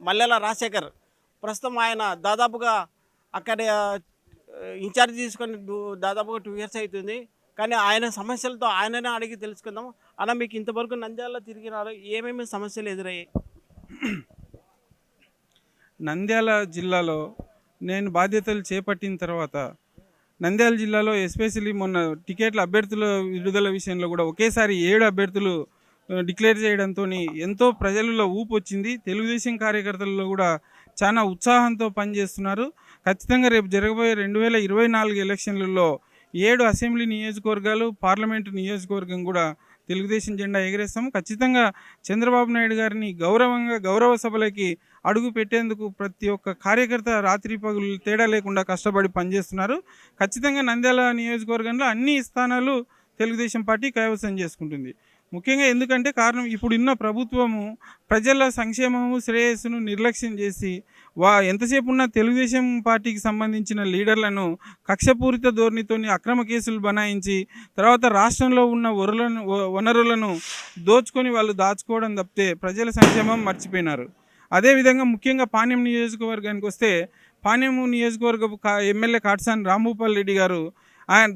మల్లెల రాజశేఖర్ ప్రస్తుతం ఆయన దాదాపుగా అక్కడ ఇన్ఛార్జ్ తీసుకొని దాదాపుగా టూ ఇయర్స్ అవుతుంది. కానీ ఆయన సమస్యలతో ఆయననే అడిగి తెలుసుకుందాం అన్న మీకు ఇంతవరకు నంద్యాల తిరిగినారు ఏమేమి సమస్యలు ఎదురయ్యాయి? నంద్యాల జిల్లాలో నేను బాధ్యతలు చేపట్టిన తర్వాత నంద్యాల జిల్లాలో ఎస్పెషల్లీ మొన్న టికెట్ల అభ్యర్థుల విడుదల విషయంలో కూడా ఒకేసారి ఏడు అభ్యర్థులు డిక్లేర్ చేయడంతో ఎంతో ప్రజలలో ఊపు వచ్చింది. తెలుగుదేశం కార్యకర్తలలో కూడా చాలా ఉత్సాహంతో పనిచేస్తున్నారు. ఖచ్చితంగా రేపు జరగబోయే రెండు వేల ఇరవై నాలుగు ఎలక్షన్లలో ఏడు అసెంబ్లీ నియోజకవర్గాలు పార్లమెంటు నియోజకవర్గం కూడా తెలుగుదేశం జెండా ఎగరేస్తాం ఖచ్చితంగా చంద్రబాబు నాయుడు గారిని గౌరవంగా గౌరవ సభలకి అడుగు పెట్టేందుకు ప్రతి ఒక్క కార్యకర్త రాత్రి పగులు తేడా లేకుండా కష్టపడి పనిచేస్తున్నారు. ఖచ్చితంగా నంద్యాల నియోజకవర్గంలో అన్ని స్థానాలు తెలుగుదేశం పార్టీ కైవసం చేసుకుంటుంది. ముఖ్యంగా ఎందుకంటే కారణం ఇప్పుడున్న ప్రభుత్వము ప్రజల సంక్షేమము శ్రేయస్సును నిర్లక్ష్యం చేసి వా ఎంతసేపు ఉన్న తెలుగుదేశం పార్టీకి సంబంధించిన లీడర్లను కక్షపూరిత ధోరణితోని అక్రమ కేసులు బనాయించి తర్వాత రాష్ట్రంలో ఉన్న వరులను వ- వనరులను దోచుకొని వాళ్ళు దాచుకోవడం తప్పితే ప్రజల సంక్షేమం మర్చిపోయినారు. అదేవిధంగా ముఖ్యంగా పాణ్యం నియోజకవర్గానికి వస్తే పాణ్యం నియోజకవర్గపు కా ఎమ్మెల్యే కాటసాని రాంభూపాల్ రెడ్డి గారు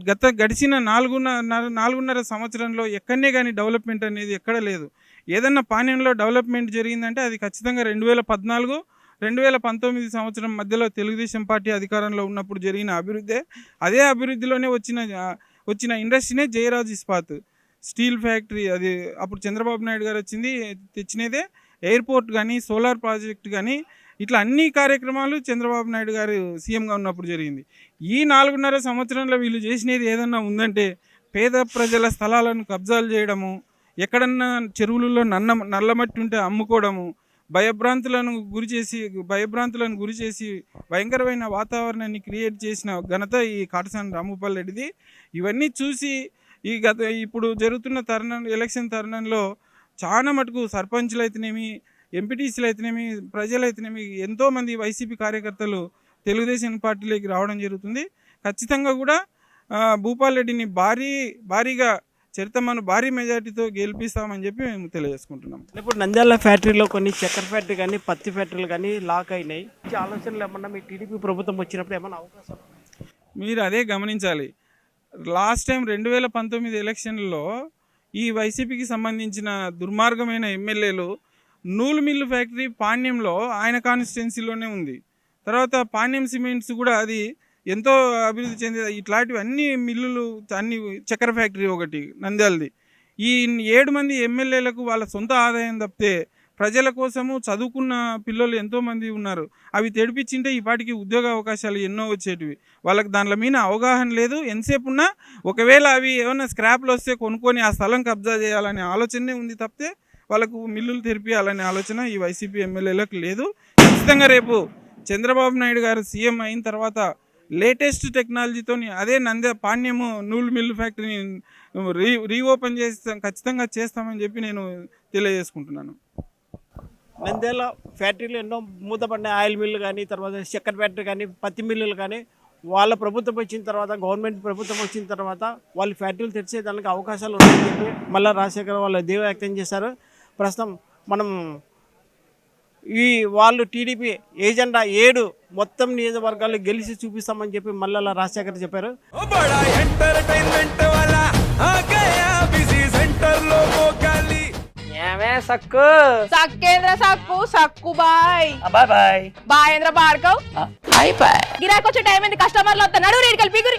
గత గడిచిన నాలుగున్నర నాలుగున్నర సంవత్సరంలో ఎక్కడనే కానీ డెవలప్మెంట్ అనేది ఎక్కడ లేదు. ఏదన్నా పానీయంలో డెవలప్మెంట్ జరిగిందంటే అది ఖచ్చితంగా రెండు వేల పద్నాలుగు రెండు వేల పంతొమ్మిది సంవత్సరం మధ్యలో తెలుగుదేశం పార్టీ అధికారంలో ఉన్నప్పుడు జరిగిన అభివృద్ధే. అదే అభివృద్ధిలోనే వచ్చిన వచ్చిన ఇండస్ట్రీనే జయరాజ్ ఇస్పాత్. స్టీల్ ఫ్యాక్టరీ అది అప్పుడు చంద్రబాబు నాయుడు గారు వచ్చింది తెచ్చినదే. ఎయిర్పోర్ట్ కానీ సోలార్ ప్రాజెక్ట్ కానీ ఇట్లా అన్ని కార్యక్రమాలు చంద్రబాబు నాయుడు గారు సీఎంగా ఉన్నప్పుడు జరిగింది. ఈ నాలుగున్నర సంవత్సరంలో వీళ్ళు చేసినది ఏదన్నా ఉందంటే పేద ప్రజల స్థలాలను కబ్జాలు చేయడము ఎక్కడన్నా చెరువులలో నన్న నల్లమట్టి ఉంటే అమ్ముకోవడము భయభ్రాంతులను గురి చేసి భయభ్రాంతులను గురి చేసి భయంకరమైన వాతావరణాన్ని క్రియేట్ చేసిన ఘనత ఈ కాటసాని రామూపాల్ రెడ్డిది. ఇవన్నీ చూసి ఈ గత ఇప్పుడు జరుగుతున్న తరుణం ఎలక్షన్ తరుణంలో చాలా మటుకు సర్పంచ్లు అయితేనేమి ఎంపీటీసీలు అయితేనేమి ప్రజలు అయితేనేమి ఎంతోమంది వైసీపీ కార్యకర్తలు తెలుగుదేశం పార్టీలోకి రావడం జరుగుతుంది. ఖచ్చితంగా కూడా భూపాల్ రెడ్డిని భారీ భారీగా చరితమ్మను భారీ మెజార్టీతో గెలిపిస్తామని చెప్పి మేము తెలియజేసుకుంటున్నాం ఇప్పుడు నంద్యాల ఫ్యాక్టరీలో కొన్ని చక్కెర ఫ్యాక్టరీ కానీ పత్తి ఫ్యాక్టరీలు కానీ లాక్ అయినాయి. ఆలోచనలు ఏమన్నా మీ టీడీపీ ప్రభుత్వం వచ్చినప్పుడు ఏమన్నా అవకాశం మీరు అదే గమనించాలి. లాస్ట్ టైం రెండు వేల పంతొమ్మిది ఎలక్షన్లలో ఈ వైసీపీకి సంబంధించిన దుర్మార్గమైన ఎమ్మెల్యేలు నూలు మిల్లు ఫ్యాక్టరీ పాణ్యంలో ఆయన కాన్స్టిట్యున్సీలోనే ఉంది. తర్వాత పాణ్యం సిమెంట్స్ కూడా అది ఎంతో అభివృద్ధి చెంది ఇట్లాంటివి అన్ని మిల్లులు అన్ని చక్కెర ఫ్యాక్టరీ ఒకటి నంద్యాలది. ఈ ఏడు మంది ఎమ్మెల్యేలకు వాళ్ళ సొంత ఆదాయం తప్పితే ప్రజల కోసము చదువుకున్న పిల్లలు ఎంతోమంది ఉన్నారు. అవి తెడిపించింటే ఈ పాటికి ఉద్యోగ అవకాశాలు ఎన్నో వచ్చేటివి. వాళ్ళకి దానిలో మీద అవగాహన లేదు. ఎంతసేపు ఉన్నా ఒకవేళ అవి ఏమైనా స్క్రాప్లు వస్తే కొనుక్కొని ఆ స్థలం కబ్జా చేయాలనే ఆలోచనే ఉంది తప్పితే వాళ్ళకు మిల్లులు తెరిపియాలనే ఆలోచన ఈ వైసీపీ ఎమ్మెల్యేలకు లేదు. ఖచ్చితంగా రేపు చంద్రబాబు నాయుడు గారు సీఎం అయిన తర్వాత లేటెస్ట్ టెక్నాలజీతో అదే నంద పాణ్యము నూలు మిల్లు ఫ్యాక్టరీని రీ రీఓపెన్ చేస్తాం ఖచ్చితంగా చేస్తామని చెప్పి నేను తెలియజేసుకుంటున్నాను. నంద్యాల ఫ్యాక్టరీలు ఎన్నో మూతపడిన ఆయిల్ మిల్లు కానీ తర్వాత చక్కెర ఫ్యాక్టరీ కానీ పత్తి మిల్లులు కానీ వాళ్ళ ప్రభుత్వం వచ్చిన తర్వాత గవర్నమెంట్ ప్రభుత్వం వచ్చిన తర్వాత వాళ్ళు ఫ్యాక్టరీలు తెరిచేదానికి అవకాశాలు ఉన్నాయని చెప్పి మళ్ళీ రాజశేఖర్ వాళ్ళ దేవ వ్యక్తం చేశారు. ప్రస్తుతం మనం ఈ వాళ్ళు టీడీపీ ఏజెండా ఏడు మొత్తం నియోజకవర్గాలు గెలిచి చూపిస్తామని చెప్పి మళ్ళీ రాజశేఖర్ చెప్పారు. ఏమే Sakku? Sakkendra Sakku Sakku boy. Boy boy. Boyendra Bhargav. Boy boy. గిరాకొచ్చే time ఏంది? కస్టమర్లు వద్ద నడు రేడికల్ బిగురి.